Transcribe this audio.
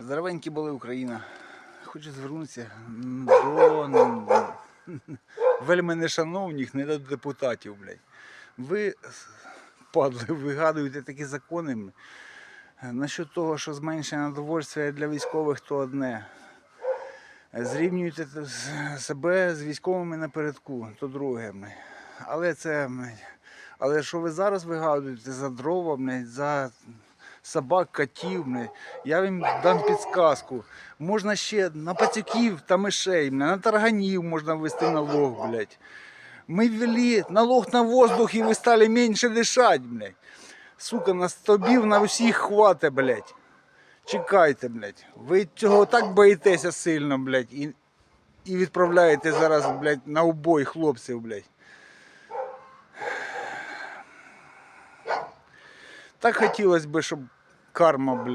Здоровенькі були Україна. Хочу звернутися до вельми нешановних недодепутатів, блядь. Ви, падли, вигадуєте такі закони. Насчет того, що зменшення довольствия для військових, то одне. Зрівнюєте себе з військовими напередку, то друге. Але це. Але що ви зараз вигадуєте за дрова, за собак, котів, блядь, я їм дам підсказку. Можна ще на пацюків та мишей, блядь, на тарганів можна ввести налог, блядь. Мы ввели налог на воздух, и вы стали меньше дышать, блядь. Сука, на стобів на всіх хвате, блядь. Чекайте, блядь. Ви цього так боїтеся сильно, блядь, і, і відправляєте зараз, блядь, на убой хлопців, блядь. Так хотілося б, щоб карма, блядь.